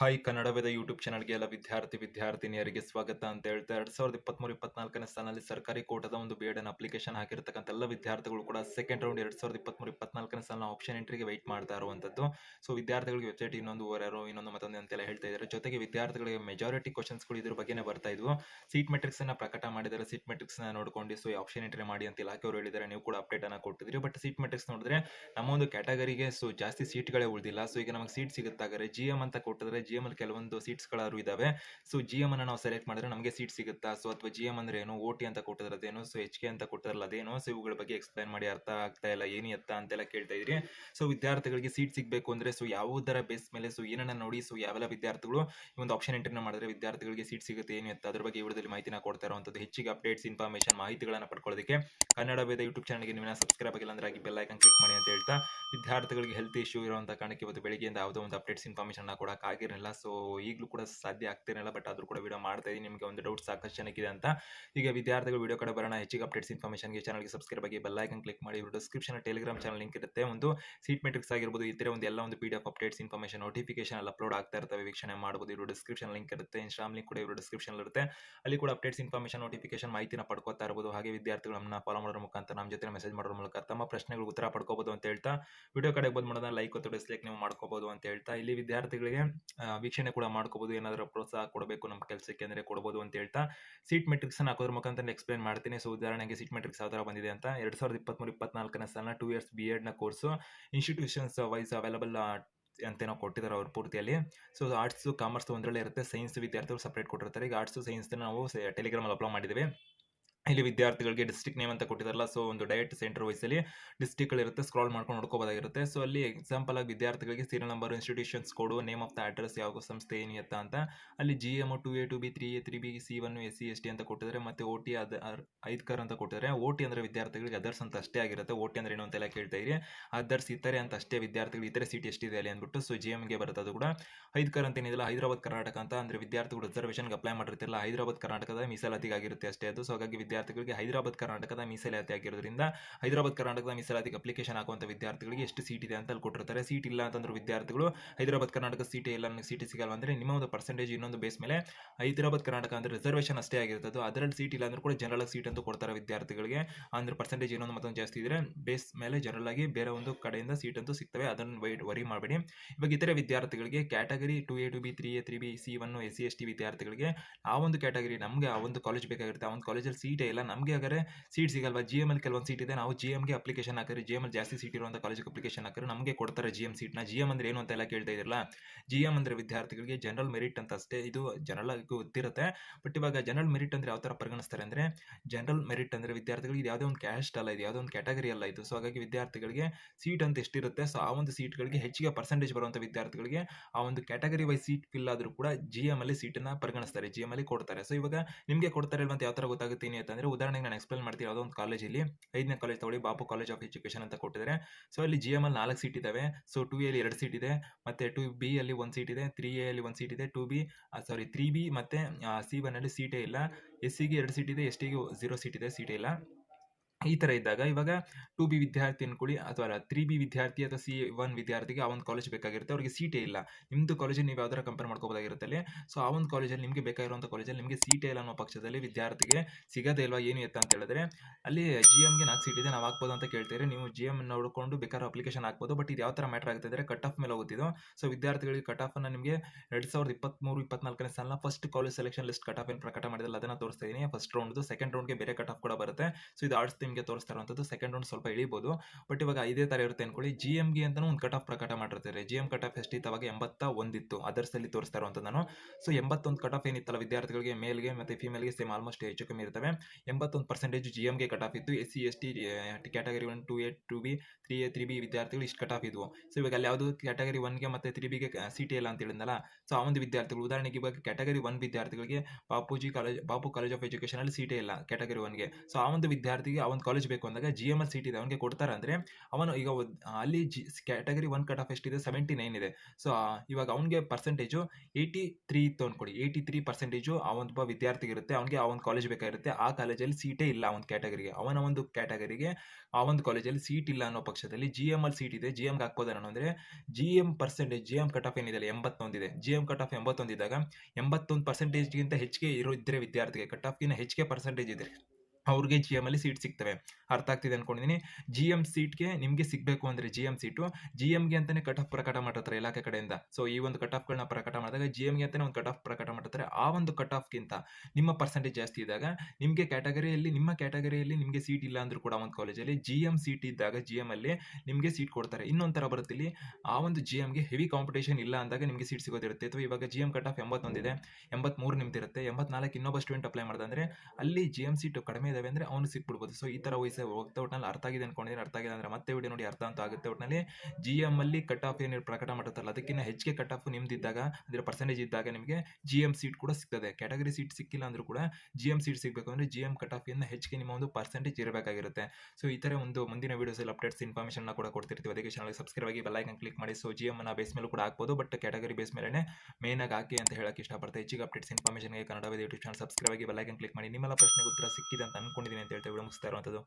Hi Kannada Veda YouTube ಚಾನಲ್ಗೆ ಎಲ್ಲ ವಿದ್ಯಾರ್ಥಿ, ವಿದ್ಯಾರ್ಥಿನಿಯರಿಗೆ ಸ್ವಾಗತ ಅಂತ ಹೇಳ್ತಾ ಎರಡ್ ಸಾವಿರದ ಇಪ್ಪತ್ಮೂರು, ಇಪ್ಪತ್ನಾಲ್ಕನೇ ಸಾಲಿನಲ್ಲಿ ಸರ್ಕಾರಿ ಕೋಟದ ಒಂದು ಬಿ ಅಪ್ಲಿಕೇಶನ್ ಹಾಕಿರ್ತಕ್ಕಂಥ ಎಲ್ಲ ವಿದ್ಯಾರ್ಥಿಗಳು ಕೂಡ ಸೆಕೆಂಡ್ ರೌಂಡ್ ಎರಡು ಸಾವಿರದ ಇಪ್ಪತ್ಮೂರು, ಇಪ್ಪತ್ನಾಲ್ಕನೇ ಸಾಲ ಆಪ್ಷನ್ ಎಂಟ್ರಿಗೆ ವೆಯ್ಟ್ ಮಾಡ್ತಾ ಇರುವಂಥದ್ದು. ಸೊ ವಿದ್ಯಾರ್ಥಿಗಳಿಗೆ ವೆಬ್ಸೈಟ್ ಇನ್ನೊಂದು ಓರ್ಯಾರು ಇನ್ನೊಂದು ಮತ್ತೊಂದು ಅಂತೆಲ್ಲ ಹೇಳ್ತಾ ಇದ್ದಾರೆ. ಜೊತೆಗೆ ವಿದ್ಯಾರ್ಥಿಗಳಿಗೆ ಮೆಜಾರಿಟಿ ಕ್ವಶನ್ಸ್ಗಳು ಇದ್ರ ಬಗ್ಗೆನೇ ಬರ್ತಾ ಇದ್ವು. ಸೀಟ್ ಮೆಟ್ರಿಕ್ಸ್ ಅನ್ನ ಪ್ರಕಟ ಮಾಡಿದರೆ ಸೀಟ್ ಮೆಟ್ರಿಕ್ಸ್ನ ನೋಡ್ಕೊಂಡು ಸೊ ಆಪ್ಷನ್ ಎಂಟ್ರಿ ಮಾಡಿ ಅಂತ ಇಲಾಖೆಯವರು ಹೇಳಿದ್ದಾರೆ. ನೀವು ಕೂಡ ಅಪ್ಡೇಟ್ ಅನ್ನು ಕೊಟ್ಟಿದ್ರಿ ಬಟ್ ಸೀಟ್ ಮೆಟ್ರಿಕ್ಸ್ ನೋಡಿದ್ರೆ ನಮ್ಮ ಒಂದು ಕ್ಯಾಟಗರಿಗೆ ಸೊ ಜಾಸ್ತಿ ಸೀಟ್ಗಳೇ ಉಳಿದಿಲ್ಲ. ಸೊ ಈಗ ನಮಗೆ ಸೀಟ್ ಸಿಗುತ್ತಾಗಾರೆ ಜಿ ಎಂ ಅಂತ ಕೊಟ್ಟಿದ್ರೆ ಜಿ ಎಂ ಅಲ್ಲಿ ಕೆಲವೊಂದು ಸೀಟ್ಸ್ ಗಳಾರು ಇದಾವೆ. ಸೊ ಜಿ ಎಂ ಅನ್ನ ನಾವು ಸೆಲೆಕ್ಟ್ ಮಾಡಿದ್ರೆ ನಮಗೆ ಸೀಟ್ ಸಿಗುತ್ತಾ? ಸೊ ಅಥವಾ ಜಿ ಎಂ ಅಂದ್ರೆ ಏನು? ಓ ಟಿ ಅಂತ ಕೊಟ್ಟಿದ್ರೆ ಅದೇನು? ಸೊ ಎಚ್ ಕೆ ಅಂತ ಕೊಟ್ಟಿರಲ್ಲ ಅದೇನು? ಸೊ ಇವುಗಳ ಬಗ್ಗೆ ಎಕ್ಸ್ಪ್ಲೈನ್ ಮಾಡಿ ಅರ್ಥ ಆಗ್ತಾ ಇಲ್ಲ. ಏನು ಎತ್ತ ಅಂತೆಲ್ಲ ಕೇಳ್ತಾ ಇದ್ರಿ. ಸೊ ವಿದ್ಯಾರ್ಥಿಗಳಿಗೆ ಸೀಟ್ ಸಿಗಬೇಕು ಅಂದ್ರೆ ಸೊ ಯಾವುದರ ಬೇಸ್ ಮೇಲೆ ಸೊ ಏನನ್ನ ನೋಡಿ ಸೊ ಯಾವೆಲ್ಲ ವಿದ್ಯಾರ್ಥಿಗಳು ಈ ಒಂದು ಆಪ್ಷನ್ ಎಂಟ್ರಿನ ಮಾಡಿದ್ರೆ ವಿದ್ಯಾರ್ಥಿಗಳಿಗೆ ಸೀಟ್ ಸಿಗುತ್ತೆ, ಏನು ಎತ್ತ ಅದ್ರ ಬಗ್ಗೆ ವಿಡಿಯೋದಲ್ಲಿ ಮಾಹಿತಿನ ಕೊಡ್ತಾ ಇರುವಂತದ್ದು ಹೆಚ್ಚಿಗೆ ಅಪ್ಡೇಟ್ಸ್ ಇನ್ಫಾರ್ಮೇಶನ್ ಮಾಹಿತಿಗಳನ್ನ ಪಡ್ಕೊಳ್ಳೋದಕ್ಕೆ ಕನ್ನಡ ವೇದ ಯೂಟ್ಯೂಬ್ ಚಾನಲ್ಗೆ ನೀವು ಸಬ್ಸ್ಕ್ರೈಬ್ ಆಗಿಲ್ಲ ಅಂದ್ರೆ ಆಗಿ ಬೆಲ್ ಐಕನ್ ಕ್ಲಿಕ್ ಮಾಡಿ ಅಂತ ಹೇಳ್ತಾ, ವಿದ್ಯಾರ್ಥಿಗಳಿಗೆ ಹೆಲ್ತ್ ಇಶ್ಯೂ ಇರುವಂತ ಕಾರಣಕ್ಕೆ ಇವತ್ತು ಬೆಳಿಗ್ಗೆಯಿಂದ ಯಾವುದೋ ಒಂದು ಅಪ್ಡೇಟ್ಸ್ ಇನ್ಫಾರ್ಮೇಶನ್ ಕೊಡಕ್ ಆಗಿರಲಿಲ್ಲ ಸೊ ಈಗಲೂ ಕೂಡ ಸಾಧ್ಯ ಆಗ್ತಿರಲ್ಲ ಬಟ್ ಆದರೂ ಕೂಡ ವಿಡಿಯೋ ಮಾಡ್ತಾ ಇದ್ದೀನಿ ನಿಮಗೆ ಒಂದು ಡೌಟ್ ಸಾಕಷ್ಟು ಚೆನ್ನಾಗಿದೆ ಅಂತ. ಈಗ ವಿದ್ಯಾರ್ಥಿಗಳು ವಿಡಿಯೋ ಕಡೆ ಬರೋಣ. ಹೆಚ್ಚಿಗೆ ಅಪ್ಡೇಟ್ಸ್ ಇನ್ಫಾರ್ಮೇಷನ್ಗೆ ಚಾನಲ್ಗೆ ಸಬ್ಸ್ಕ್ರೈಬ್ ಆಗಿ ಬೆಲ್ ಐಕನ್ ಕ್ಲಿಕ್ ಮಾಡಿ. ಡಿಸ್ಕ್ರಿಪ್ಷನ್ ಟೆಲಿಗ್ರಾಮ್ ಚಾನಲ್ ಲಿಂಕ್ ಇರುತ್ತೆ. ಒಂದು ಸೀಟ್ ಮೆಟ್ರಿಕ್ಸ್ ಆಗಿರ್ಬೋದು ಈ ಥರ ಒಂದು ಎಲ್ಲ ಒಂದು P D F updates information notification ಅಲ್ಲಿ ಅಪ್ಲೋಡ್ ಆಗ್ತಾ ಇರ್ತವೆ. ವೀಕ್ಷಣೆ ಮಾಡಬಹುದು ಇವರು ಡಿಸ್ಕ್ರಿಪ್ಷನ್ ಲಿಂಕ್ ಇರುತ್ತೆ. ಇನ್ಸ್ಟಾಮ್ ಲಿಂಕ್ ಕೂಡ ಇವರು ಡಿಸ್ಕ್ರಿಪ್ಷನ್ ಇರುತ್ತೆ. ಅಲ್ಲಿ ಕೂಡ ಅಪ್ಡೇಟ್ಸ್ ಇನ್ಫಾರ್ಮೇಷನ್ ನೋಟಿಫಿಕೇಶನ್ ಮಾಹಿತಿನ ಪಡ್ಕೋತಾ ಇರಬಹುದು ಹಾಗೆ ವಿದ್ಯಾರ್ಥಿಗಳು ನಮ್ಮನ್ನ ಫಾಲೋ ಮಾಡೋದ್ರ ಮುಖಾಂತರ, ನಮ್ಮ ಜೊತೆ ಮೆಸೇಜ್ ಮಾಡೋದ್ರ ಮೂಲಕ ತಮ್ಮ ಪ್ರಶ್ನೆಗಳು ಉತ್ತರ ಪಡ್ಕೋಬಹುದು ಅಂತ ಹೇಳ್ತಾ. ವಿಡಿಯೋ ಕಡೆ ಬಂದು ಲೈಕ್ ಒತ್ತು ಡಿಸ್ಲೈಕ್ ನೀವು ಮಾಡ್ಕೋಬಹುದು ಅಂತ ಹೇಳ್ತಾ. ಇಲ್ಲಿ ವಿದ್ಯಾರ್ಥಿಗಳಿಗೆ ವೀಕ್ಷಣೆ ಕೂಡ ಮಾಡ್ಕೋಬಹುದು ಏನಾದರೂ ಪ್ರೋತ್ಸಾಹ ಕೊಡಬೇಕು ನಮ್ಮ ಕೆಲಸಕ್ಕೆ ಅಂದ್ರೆ ಕೊಡಬಹುದು ಅಂತ ಹೇಳ್ತಾ ಸೀಟ್ ಮೆಟ್ರಿಕ್ಸ್ ಅನ್ನ ಹಾಕೋದ್ರ ಮುಖಾಂತರ ಎಕ್ಸ್ಪ್ಲೈನ್ ಮಾಡ್ತೀನಿ. ಸೊ ಉದಾಹರಣೆಗೆ ಸೀಟ್ ಮೆಟ್ರಿಕ್ಸ್ ಯಾವ ಬಂದಿದೆ ಅಂತ, ಎರಡ್ ಸಾವಿರದ ಇಪ್ಪತ್ಮೂರು, ಇಪ್ಪತ್ನಾಲ್ಕನೇ ಸಾಲ ಟೂ ಇಯರ್ಸ್ ಬಿ ನ ಕೋರ್ಸು ಇನ್ಸ್ಟಿಟ್ಯೂಷನ್ಸ್ ವೈಸ್ ಅವೈಲಬಲ್ ಅಂತೇನೋ ಕೊಟ್ಟಿದ್ದಾರೆ ಅವ್ರ ಪೂರ್ತಿಯಲ್ಲಿ. ಸೊ ಆರ್ಟ್ಸ್ ಕಾಮರ್ಸ್ ಒಂದರಲ್ಲೇ ಇರುತ್ತೆ ಸೈನ್ಸ್ ವಿದ್ಯಾರ್ಥಿಗಳು ಸಪ್ರೇಟ್ ಕೊಟ್ಟಿರ್ತಾರೆ. ಈಗ ಆರ್ಟ್ಸ್ ಸೈನ್ಸ್ ನಾವು ಟೆಲಿಗ್ರಾಮ್ ಅಲ್ಲಿ ಅಪ್ಲೋಡ್ ಮಾಡಿದ್ದೇವೆ. ಇಲ್ಲಿ ವಿದ್ಯಾರ್ಥಿಗಳಿಗೆ ಡಿಸ್ಟಿಕ್ ನೇಮ್ ಅಂತ ಕೊಟ್ಟಿದಾರಲ್ಲ ಸೊ ಒಂದು ಡಯಟ್ ಸೆಂಟರ್ ವೈಸಲ್ಲಿ ಗಳು ಇರುತ್ತೆ ಸ್ಕ್ರಾಲ್ ಮಾಡ್ಕೊಂಡು ನೋಡ್ಕೋಬೋದಾಗಿರುತ್ತೆ. ಸೊ ಅಲ್ಲಿ ಎಕ್ಸಾಂಪಲ್ ಆಗಿ ವಿದ್ಯಾರ್ಥಿಗಳಿಗೆ serial number institutions code name of the address ಯಾವ ಸಂಸ್ಥೆ ಏನಿಯತ್ತ ಅಂತ. ಅಲ್ಲಿ G M two A two B three A three B C one S C S T ಅಂತ ಕೊಟ್ಟಿದ್ದಾರೆ ಮತ್ತೆ ಓ ಟಿ ಅದ ಐದ್ಕರ್ ಅಂತ ಕೊಟ್ಟಿದ್ದಾರೆ ಓ ಟಿ ಅಂದ್ರೆ ವಿದ್ಯಾರ್ಥಿಗಳಿಗೆ ಅದರ್ಸ್ ಅಂತ ಅಷ್ಟೇ ಆಗಿರುತ್ತೆ. ಓ ಟಿ ಅಂದ್ರೆ ಏನು ಅಂತೆಲ್ಲ ಕೇಳ್ತಾ ಇರಿ. ಅದರ್ಸ್ ಇತರೆ ಅಂತ ಅಷ್ಟೇ ವಿದ್ಯಾರ್ಥಿಗಳು ಇತರೆ ಸೀಟ್ ಎಷ್ಟಿದೆ ಅಲ್ಲಿ ಅಂದ್ಬಿಟ್ಟು ಸೊ ಜಿ ಎಮ್ಗೆ ಬರುತ್ತೆ ಅದು ಕೂಡ. ಐದ್ಕರ್ ಅಂತ ಏನಿಲ್ಲ ಹೈದರಾಬಾದ್ ಕರ್ನಾಟಕ ಅಂತ, ಅಂದ್ರೆ ವಿದ್ಯಾರ್ಥಿಗಳು ರಿಸರ್ವೇಷನ್ಗೆ ಅಪ್ಲೈ ಮಾಡಿರ್ತಿಲ್ಲ ಹೈದರಾಬಾದ್ ಕರ್ನಾಟಕದ ಮೀಸಲಾತಿಗಾಗಿರುತ್ತೆ ಅಷ್ಟೇ ಅದು. ಸೊ ಹಾಗಾಗಿ ವಿದ್ಯಾರ್ಥಿಗಳಿಗೆ ಹೈದರಾಬಾದ್ ಕರ್ನಾಟಕದ ಮೀಸಲಾತಿ ಆಗಿರೋದ್ರಿಂದ ಹೈದರಾಬಾದ್ ಕರ್ನಾಟಕದ ಮೀಸಲಾತಿಗೆ ಅಪ್ಲಿಕೇಶನ್ ಹಾಕುವಂಥ ವಿದ್ಯಾರ್ಥಿಗಳಿಗೆ ಎಷ್ಟು ಸೀಟ್ ಇದೆ ಅಂತ ಅಲ್ಲಿ ಕೊಟ್ಟಿರ್ತಾರೆ. ಸೀಟ್ ಇಲ್ಲ ಅಂತಂದ್ರೆ ವಿದ್ಯಾರ್ಥಿಗಳು ಹೈದರಾಬಾದ್ ಕರ್ನಾಟಕ ಸೀಟ್ ಇಲ್ಲ ನನಗೆ ಸೀಟ್ ಸಿಗಲ್ಲ ಅಂದರೆ ನಿಮ್ಮ ಒಂದು ಪರ್ಸೆಂಟೇಜ್ ಇನ್ನೊಂದು ಬೇಸ್ ಮೇಲೆ ಹೈದರಾಬಾದ್ ಕರ್ನಾಟಕ ಅಂದರೆ ರಿಸರ್ವೇಷನ್ ಅಷ್ಟೇ ಆಗಿರ್ತದೆ. ಅದು ಅದರಲ್ಲಿ ಸೀಟ್ ಇಲ್ಲ ಅಂದ್ರೆ ಕೂಡ ಜನರಲ್ ಸೀಟ್ ಅಂತ ಕೊಡ್ತಾರೆ ವಿದ್ಯಾರ್ಥಿಗಳಿಗೆ. ಅಂದ್ರೆ ಪರ್ಸೆಂಟೇಜ್ ಇನ್ನೊಂದು ಮತ್ತೊಂದು ಜಾಸ್ತಿ ಇದ್ರೆ ಬೇಸ್ ಮೇಲೆ ಜನರಲ್ ಆಗಿ ಬೇರೆ ಒಂದು ಕಡೆಯಿಂದ ಸೀಟ್ ಅಂತೂ ಸಿಗ್ತವೆ. ಅದನ್ನು ವೈಟ್ ವರಿ ಮಾಡಬೇಡಿ. ಇವಾಗ ಇತರೆ ವಿದ್ಯಾರ್ಥಿಗಳಿಗೆ category two A two B three A three B C one S C S T ವಿದ್ಯಾರ್ಥಿಗಳಿಗೆ ಆ ಒಂದು ಕ್ಯಾಟಗರಿ ನಮಗೆ ಆ ಒಂದು ಕಾಲೇಜ್ ಬೇಕಾಗಿರುತ್ತೆ. ಆ ಒಂದು ಕಾಲೇಜಲ್ಲಿ ಸೀಟೇ ಇಲ್ಲ. ನಮಗೆ ಹಾಗಾದ್ರೆ ಸೀಟ್ ಸಿಗಲ್ವಾ? ಜಿ ಎಂ ಅಲ್ಲಿ ಕೆಲವೊಂದು ಸೀಟ್ ಇದೆ. ನಾವು ಜಿ ಎಮ್ಗೆ ಅಪ್ಲಿಕೇಶನ್ ಹಾಕಿರಿ ಜಿ ಎಂ ಅಲ್ಲಿ ಜಾಸ್ತಿ ಸೀಟ್ ಇರುವಂಥ ಕಾಲೇಜಿಗೆ ಅಪ್ಲಿಕೇಶನ್ ಹಾಕಿದ್ರೆ ನಮಗೆ ಕೊಡ್ತಾರೆ ಜಿ ಎಂ ಸೀಟ್ನ ಜಿ ಎಂ ಅಂದ್ರೆ ಏನು ಅಂತ ಎಲ್ಲ ಕೇಳ್ತಾ ಜಿ ಎಂ ಅಂದ್ರೆ ವಿದ್ಯಾರ್ಥಿಗಳಿಗೆ ಜನರಲ್ ಮೆರಿಟ್ ಅಂತ ಅಷ್ಟೇ. ಇದು ಜನರಲ್ ಆಗಿ ಗೊತ್ತಿರುತ್ತೆ. ಬಟ್ ಇವಾಗ ಜನರಲ್ ಮೆರಿಟ್ ಅಂದ್ರೆ ಯಾವ ಥರ ಪರಿಗಣಿಸ್ತಾರೆ ಅಂದ್ರೆ ಜನರಲ್ ಮೆರಿಟ್ ಅಂದ್ರೆ ವಿದ್ಯಾರ್ಥಿಗಳಿಗೆ ಇದು ಯಾವುದೇ ಒಂದು ಕ್ಯಾಸ್ಟ್ ಅಲ್ಲ, ಇದು ಯಾವುದೋ ಒಂದು ಕ್ಯಾಟಗರಿ ಅಲ್ಲ ಇದು. ಸೊ ಹಾಗಾಗಿ ವಿದ್ಯಾರ್ಥಿಗಳಿಗೆ ಸೀಟ್ ಅಂತ ಎಷ್ಟಿರುತ್ತೆ? ಸೊ ಆ ಒಂದು ಸೀಟ್ಗಳಿಗೆ ಹೆಚ್ಚಿಗೆ ಪರ್ಸೆಂಟೇಜ್ ಬರುವಂಥ ವಿದ್ಯಾರ್ಥಿಗಳಿಗೆ ಆ ಒಂದು ಕ್ಯಾಟಗರಿ ವೈಸ್ ಸೀಟ್ ಫಿಲ್ ಆದರೂ ಕೂಡ ಜಿ ಎಂ ಅಲ್ಲಿ ಸೀಟನ್ನು ಪರಿಗಣಿಸ್ತಾರೆ. ಜಿ ಎಂ ಅಲ್ಲಿ ಕೊಡ್ತಾರೆ. ಸೊ ಇವಾಗ ನಿಮಗೆ ಕೊಡ್ತಾರೆ ಅಂತ ಯಾವ ಥರ ಗೊತ್ತಾಗುತ್ತೆ ಅಂತಂದ್ರೆ ಉದಾಹರಣೆಗೆ ನಾನು ಎಕ್ಸ್ಪ್ಲೇನ್ ಮಾಡ್ತೀನಿ ಯಾವುದೋ ಒಂದು ಕಾಲೇಜಲ್ಲಿ ಐದನೇ ಕಾಲೇಜ್ ತಗೊಳ್ಳಿ, ಬಾಪು ಕಾಲೇಜ್ ಆಫ್ ಎಜುಕೇಶನ್ ಅಂತ ಕೊಟ್ಟಿದ್ದಾರೆ. ಸೊ ಅಲ್ಲಿ ಜಿ ಎಂ ಅಲ್ಲಿ ನಾಲ್ಕು ಸೀಟ್ ಇದಾವೆ. ಸೊ ಟು ಎಲ್ಲಿ ಎರಡು ಸೀಟ್ ಇದೆ. ಮತ್ತೆ ಟು ಬಿ ಅಲ್ಲಿ ಒಂದು ಸೀಟ್ ಇದೆ ತ್ರೀ ಎ ಅಲ್ಲಿ ಒಂದು ಸೀಟ್ ಇದೆ two B sorry three B ಮತ್ತೆ ಸಿ ಒನ್ ಅಲ್ಲಿ ಸೀಟೇ ಇಲ್ಲ. ಎಸ್ ಸಿಗೆ ಎರಡು ಸೀಟ್ ಇದೆ ಎಸ್ ಟಿಗೆ ಝೀರೋ ಸೀಟ್ ಇದೆ ಸೀಟೇ ಇಲ್ಲ. ಈ ಥರ ಇದ್ದಾಗ ಇವಾಗ ಟು ಬಿ ವಿದ್ಯಾರ್ಥಿ ಅನ್ಕೊಳ್ಳಿ ಅಥವಾ ತ್ರೀ ಬಿ ವಿದ್ಯಾರ್ಥಿ ಅಥವಾ ಸಿ ಒನ್ ವಿದ್ಯಾರ್ಥಿಗೆ ಆ ಒಂದು ಕಾಲೇಜ್ ಬೇಕಾಗಿರುತ್ತೆ. ಅವರಿಗೆ ಸೀಟೇ ಇಲ್ಲ. ನಿಮ್ಮದು ಕಾಲೇಜಲ್ಲಿ ನೀವು ಯಾವ್ದಾರ ಕಂಪೇರ್ ಮಾಡ್ಕೋಬೋದಾಗಿರುತ್ತೆ ಅಲ್ಲಿ. ಸೊ ಆ ಒಂದು ಕಾಲೇಜಲ್ಲಿ ನಿಮಗೆ ಬೇಕಾಗಿರುವಂಥ ಕಾಲೇಜಲ್ಲಿ ನಿಮಗೆ ಸೀಟೇ ಇಲ್ಲ ಅನ್ನೋ ಪಕ್ಷದಲ್ಲಿ ವಿದ್ಯಾರ್ಥಿಗೆ ಸಿಗೋದೇ ಇಲ್ವಾ ಏನು ಎತ್ತ ಅಂತ ಹೇಳಿದ್ರೆ, ಅಲ್ಲಿ ಜಿ ಎಮ್ಗೆ ನಾಲ್ಕು ಸೀಟ್ ಇದೆ, ನಾವು ಹಾಕ್ಬೋದು ಅಂತ ಕೇಳ್ತೀರಿ ನೀವು ಜಿ ಎಂ ನೋಡಿಕೊಂಡು ಬೇಕಾದ್ರೆ ಅಪ್ಲಿಕೇಶನ್ ಹಾಕ್ಬೋದು. ಬಟ್ ಇದು ಯಾವ ಥರ ಮ್ಯಾಟರ್ ಆಗುತ್ತೆ ಅಂದರೆ ಕಟ್ ಆಫ್ ಮೇಲೆ ಹೋಗುತ್ತಿದ್ದು. ಸೊ ವಿದ್ಯಾರ್ಥಿಗಳಿಗೆ ಕಟ್ ಆಫ್ ಅನ್ನ ನಿಮಗೆ ಎರಡು ಸಾವಿರದ ಇಪ್ಪತ್ತ್ಮೂರು ಇಪ್ಪತ್ನಾಲ್ಕನೇ ಸಲ first college selection list cut off ಏನು ಪ್ರಕಟ ಮಾಡಿದಲ್ಲ ಅದನ್ನು ತೋರಿಸ್ತಾ ಇದ್ದೀನಿ ಫಸ್ಟ್ ರೌಂಡ್ದು ಸೆಕೆಂಡ್ ರೌಂಡ್ಗೆ ಬೇರೆ ಕಟ್ ಆಫ್ ಕೂಡ ಬರುತ್ತೆ. ಸೊ ಇದು ಆರ್ಟ್ಸ್ ನಿಮಗೆ ತೋರಿಸ್ತಾ ಸೆಕೆಂಡ್ ರೌಂಡ್ ಸ್ವಲ್ಪ ಇಳಿಬೋದು ಬಟ್ ಇವಾಗ ಇದೇ ಥರ ಇರುತ್ತೆ ಅನ್ಕೊಳ್ಳಿ. ಜಿ ಎಮ್ಗೆ ಅಂತಲೂ ಒಂದು ಕಟ್ ಆಫ್ ಪ್ರಕಟ ಮಾಡಿರ್ತಾರೆ. ಜಿ ಎಂ ಕಟ್ ಆಫ್ ಎಷ್ಟಿತ್ತು ಅವಾಗ ಎಂಬತ್ತ ಒಂದಿತ್ತು. ಅದರ್ಸಲ್ಲಿ ತೋರಿಸ್ತಾ ಇರುವಂಥ ನಾನು. ಸೊ ಎಂಬತ್ತೊಂದು ಕಟ್ ಆಫ್ ಏನಿತ್ತಲ್ಲ ವಿದ್ಯಾರ್ಥಿಗಳಿಗೆ, ಮೇಲ್ಗೆ ಮತ್ತು ಫಿಮೇಲ್ಗೆ ಸೇಮ್ ಆಲ್ಮೋಸ್ಟ್ ಹೆಚ್ಚು ಕಮ್ಮಿ ಇರ್ತವೆ. ಎಂಬತ್ತೊಂದು ಪರ್ಸೆಂಟೇಜ್ ಜಿ ಎಮ್ಗೆ ಕಟ್ ಆಫ್ ಇತ್ತು. S C S T category one two A two B three A three B ವಿದ್ಯಾರ್ಥಿಗಳು ಇಷ್ಟು ಕಟ್ ಆಫ್ ಇದ್ವು. ಸೊ ಇವಾಗ ಅಲ್ಲಿ ಯಾವುದು ಕ್ಯಾಟಗರಿ ಒನ್ಗೆ ಮತ್ತು ತ್ರೀ ಬಿಗೆ ಸಿಟಿ ಇಲ್ಲ ಅಂತ ಹೇಳಿದ್ನಲ್ಲ. ಸೊ ಆ ಒಂದು ವಿದ್ಯಾರ್ಥಿಗಳು, ಉದಾಹರಣೆಗೆ ಇವಾಗ ಕ್ಯಾಟಗರಿ ಒನ್ ವಿದ್ಯಾರ್ಥಿಗಳಿಗೆ Bapuji college Bapu college of education ಅಲ್ಲಿ ಸೀಟೇ ಇಲ್ಲ ಕ್ಯಾಟಗರಿ ಒನ್ಗೆ ಸೊ ಆ ಒಂದು ವಿದ್ಯಾರ್ಥಿಗೆ ಆ ಒಂದು ಕಾಲೇಜ್ ಬೇಕು ಅಂದಾಗ ಜಿ ಎಂ ಎಲ್ ಸೀಟ್ ಇದೆ. ಅವನಿಗೆ ಕೊಡ್ತಾರೆ ಅಂದರೆ ಅವನು ಈಗ ಅಲ್ಲಿ G category one cut off ಎಷ್ಟಿದೆ ಸೆವೆಂಟಿ ನೈನ್ ಇದೆ. ಸೊ ಇವಾಗ ಅವನಿಗೆ ಪರ್ಸೆಂಟೇಜು ಏಯ್ಟಿ ತ್ರೀ ಇತ್ತು ಅನ್ಕೊಡಿ ಏಯ್ಟಿ ತ್ರೀ ಪರ್ಸೆಂಟೇಜು ಅವನೊಬ್ಬ ಒಬ್ಬ ವಿದ್ಯಾರ್ಥಿಗೆ ಇರುತ್ತೆ. ಅವನಿಗೆ ಆ ಒಂದು ಕಾಲೇಜ್ ಬೇಕಾಗಿರುತ್ತೆ. ಆ ಕಾಲೇಜಲ್ಲಿ ಸೀಟೇ ಇಲ್ಲ ಒಂದು ಕ್ಯಾಟಗರಿಗೆ ಅವನ ಒಂದು ಕ್ಯಾಟಗರಿಗೆ ಆ ಒಂದು ಕಾಲೇಜಲ್ಲಿ ಸೀಟ್ ಇಲ್ಲ ಅನ್ನೋ ಪಕ್ಷದಲ್ಲಿ ಜಿ ಎಂ ಅಲ್ಲಿ ಸೀಟ್ ಇದೆ. ಜಿ ಎಮ್ಗೆ ಹಾಕ್ಬೋದೇನೋ ಅಂದರೆ G M percentage G M cut off ಏನಿದೆ ಎಂಬತ್ತೊಂದಿದೆ ಜಿ ಎಂ ಕಟ್ ಆಫ್ ಎಂಬತ್ತೊಂದಿದ್ದಾಗ ಎಂಬತ್ತೊಂದು ಪರ್ಸೆಂಟೇಜ್ಗಿಂತ ಹೆಚ್ಚಿಗೆ ಇರೋ ಇದ್ದರೆ ವಿದ್ಯಾರ್ಥಿಗೆ ಕಟ್ ಆಫ್ಗಿಂತ ಹೆಚ್ಚಿಗೆ ಪರ್ಸೆಂಟೇಜ್ ಇದೆ. ಅವ್ರಿಗೆ ಜಿ ಎಂ ಅಲ್ಲಿ ಸೀಟ್ ಸಿಗ್ತವೆ ಅರ್ಥ ಆಗ್ತಿದೆ ಅನ್ಕೊಂಡಿದ್ದೀನಿ ಜಿ ಎಂ ಸೀಟ್ಗೆ ನಿಮಗೆ ಸಿಗಬೇಕು ಅಂದರೆ ಜಿ ಎಂ ಸೀಟು ಜಿ ಎಮ್ಗೆ ಅಂತಲೇ ಕಟ್ ಆಫ್ ಪ್ರಕಟ ಮಾಡಿರ್ತಾರೆ ಇಲಾಖೆ ಕಡೆಯಿಂದ ಸೊ ಈ ಒಂದು ಕಟ್ ಆಫ್ಗಳನ್ನ ಪ್ರಕಟ ಮಾಡಿದಾಗ ಜಿ ಎಮ್ಗೆ ಅಂತಲೇ ಒಂದು ಕಟ್ ಆಫ್ ಪ್ರಕಟ ಮಾಡಿರ್ತಾರೆ ಆ ಒಂದು ಕಟ್ ಆಫ್ಗಿಂತ ನಿಮ್ಮ ಪರ್ಸೆಂಟೇಜ್ ಜಾಸ್ತಿ ಇದ್ದಾಗ ನಿಮಗೆ ಕ್ಯಾಟಗರಿಯಲ್ಲಿ ನಿಮ್ಮ ಕ್ಯಾಟಗರಿಯಲ್ಲಿ ನಿಮಗೆ ಸೀಟ್ ಇಲ್ಲ ಅಂದ್ರೂ ಕೂಡ ಒಂದು ಕಾಲೇಜಲ್ಲಿ ಜಿ ಎಂ ಸೀಟ್ ಇದ್ದಾಗ ಜಿ ಎಂ ಅಲ್ಲಿ ನಿಮಗೆ ಸೀಟ್ ಕೊಡ್ತಾರೆ ಇನ್ನೊಂಥರ ಬರುತ್ತೆ ಇಲ್ಲಿ ಆ ಒಂದು ಜಿ ಎಮ್ಗೆ ಹೆವಿ ಕಾಂಪಿಟೇಷನ್ ಇಲ್ಲ ಅಂದಾಗ ನಿಮಗೆ ಸೀಟ್ ಸಿಗೋದಿರುತ್ತೆ ಅಥವಾ ಇವಾಗ ಜಿ ಎಂ ಕಟ್ ಆಫ್ ಎಂಬತ್ತೊಂದಿದೆ ಎಂಬತ್ಮೂರು ನಿಮ್ದಿರುತ್ತೆ ಎಂಬತ್ನಾಲ್ಕು ಇನ್ನೊಬ್ಬ ಸ್ಟೂಡೆಂಟ್ ಅಪ್ಲೈ ಮಾಡಿದ್ರೆ ಅಲ್ಲಿ ಜಿ ಎಂ ಸೀಟು ಕಡಿಮೆ ಇದಾವೆ ಅಂದರೆ ಅವನು ಸಿಕ್ಬಿಡ್ಬೋದು. ಸೊ ಈ ಥರ ವಯಸ್ಸು ಹೋಗ್ತಾ ಒಟ್ನಲ್ಲಿ ಅರ್ಥ ಆಗಿದೆ ಅನ್ಕೊಂಡಿದ್ದೀನಿ ಅರ್ಥ ಆಗಿದೆ ಅಂದರೆ ಮತ್ತೆ ವಿಡಿಯೋ ನೋಡಿ ಅರ್ಥ ಅಂತ ಆಗುತ್ತೆ ಒಟ್ಟಿನಲ್ಲಿ ಜಿ ಎಂ ಅಲ್ಲಿ ಕಟ್ ಆಫ್ ಏನು ಪ್ರಕಟ ಮಾಡಿರ್ತಾರಲ್ಲ ಅದಕ್ಕಿಂತ ಹೆಚ್ಚಿಗೆ ಕಟ್ ಆಫ್ ನಿಮ್ದಿದ್ದಾಗ, ಅಂದರೆ ಪರ್ಸೆಂಟೇಜ್ ಇದ್ದಾಗ ನಿಮಗೆ ಜಿ ಎಂ ಸೀಟ್ ಕೂಡ ಸಿಗ್ತದೆ. ಕ್ಯಾಟಗರಿ ಸೀಟ್ ಸಿಕ್ಕಿಲ್ಲ ಅಂದ್ರೂ ಕೂಡ ಜಿ ಎಂ ಸೀಟ್ ಸಿಗಬೇಕು ಅಂದರೆ ಜಿ ಎಂ ಕಟ್ ಆಫ್ ಇಂದ ಹೆಚ್ಚಿಗೆ ನಿಮ್ಮ ಒಂದು ಪರ್ಸೆಂಟೇಜ್ ಇರಬೇಕಾಗಿರುತ್ತೆ. ಸೊ ಈ ಥರ ಒಂದು ಮುಂದಿನ ವೀಡಿಯೋಸಲ್ಲಿ ಅಪ್ಡೇಟ್ಸ್ ಇನ್ಫಾರ್ಮೇಷನ್ ಕೂಡ ಕೊಡ್ತಿರ್ತೀವಿ. ಅದಕ್ಕೆ ಚಾನಲ್ಗೆ ಸಬ್ಸ್ಕ್ರೈಬ್ ಆಗಿ ಬೆಲ್ಲೈಕನ್ ಕ್ಲಿಕ್ ಮಾಡಿ. ಸೊ ಜಿ ಎಂ ಬೇಸ್ ಮೇಲೂ ಕೂಡ ಹಾಕ್ಬೋದು. ಬಟ್ ಕ್ಯಾಟಗರಿ ಬೇಸ್ ಮೇಲೆ ಮೇನ್ ಆಗಿ ಹಾಕಿ ಅಂತ ಹೇಳಕ್ಕೆ ಇಷ್ಟಪಡ್ತಾ ಹೆಚ್ಚಿಗೆ ಅಪ್ಡೇಟ್ಸ್ ಇನ್ಫಾರ್ಮೇಷನ್ಗೆ ಕನ್ನಡ ಯೂಟ್ಯೂಬ್ ಚಾನಲ್ ಸಬ್ಸ್ಕ್ರೈಬ್ ಆಗಿ ಬೆಲ್ಲೈಕನ್ ಕ್ಲಿಕ್ ಮಾಡಿ. ನಿಮ್ಮೆಲ್ಲ ಪ್ರಶ್ನೆಗೆ ಉತ್ತರ ಸಿಕ್ಕಿದೆ ಅನ್ಕೊಂಡಿದ್ದೀನಿ ಅಂತ ಹೇಳ್ತಾ ವಿಡಿಯೋ ಮುಗಿಸ್ತಾ ಇರುವಂಥದ್ದು